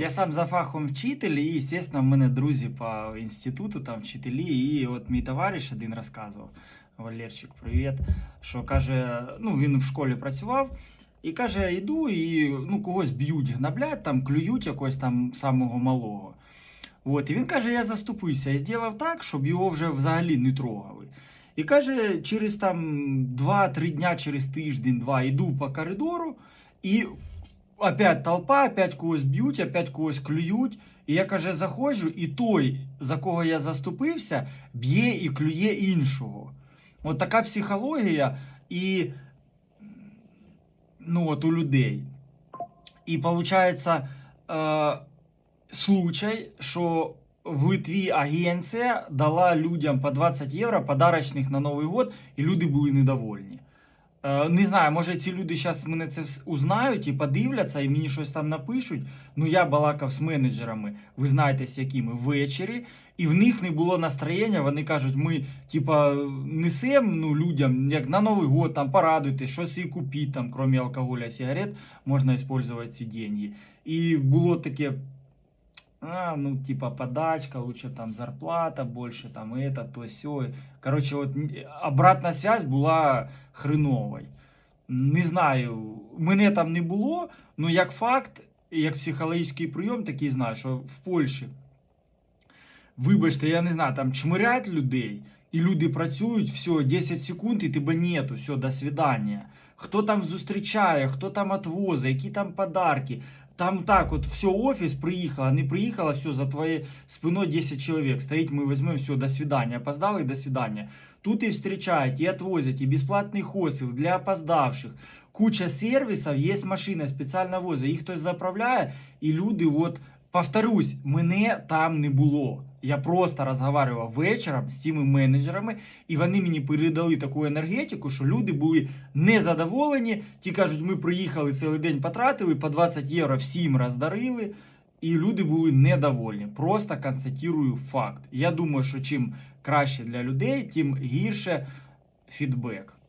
Я сам за фахом вчитель, і, звісно, в мене друзі по інституту, там вчителі, і от мій товариш один розказував, Валерчик, привіт, що каже, ну він в школі працював, і каже, йду і ну, когось б'ють, гнаблять, там клюють якогось там самого малого. От, і він каже, я заступився і зробив так, щоб його вже взагалі не трогали. І каже, через там 2-3 дня, через тиждень-два йду по коридору, і опять толпа, опять когось б'ють, опять когось клюють. І я каже, заходжу, і той, за кого я заступився, б'є і клює іншого. От така психологія, і ну, от у людей. І виходить, е, случай, що в Литві агенція дала людям по 20 євро подарочних на Новий год, і люди були недовольні. Е, Не знаю, може ці люди зараз мене це узнають і подивляться, і мені щось там напишуть. Ну я балакав з менеджерами, ви знаєте, з якими ввечері, і в них не було настроєння. Вони кажуть, ми типа несемо ну, людям як на Новий год, там порадуйте, щось і купіть, там, крім алкоголя, сигарет, можна використовувати ці деньги. І було таке. А, ну, типа подачка, лучше там зарплата больше, там это, то все. Короче, вот н- обратна связь була хреновою. Не знаю, мене там не було, але як факт, як психологічний прийом, такий знаю, що в Польщі, вибачте, я не знаю, там чмирять людей, і люди працюють, все, 10 секунд, і тебе нету, все, до свидання. Хто там зустрічає, хто там відвозить, які там подарки. Там так, от все, офіс приїхала, не приїхала, все, за твоєю спиною 10 чоловік стоїть, ми візьмемо, все, до свидання. Опоздали, до свидання. Тут і встречають, і отвозять, і безплатний хостел для опоздавших. Куча сервісів, є машина спеціально возить, їх хтось заправляє, і люди, от, повторюсь, мене там не було. Я просто розмовляв вечором з тими менеджерами, і вони мені передали таку енергетику, що люди були незадоволені. Ті кажуть, ми приїхали цілий день потратили, по 20 євро всім роздарили. І люди були недовольні. Просто констатую факт. Я думаю, що чим краще для людей, тим гірше фідбек.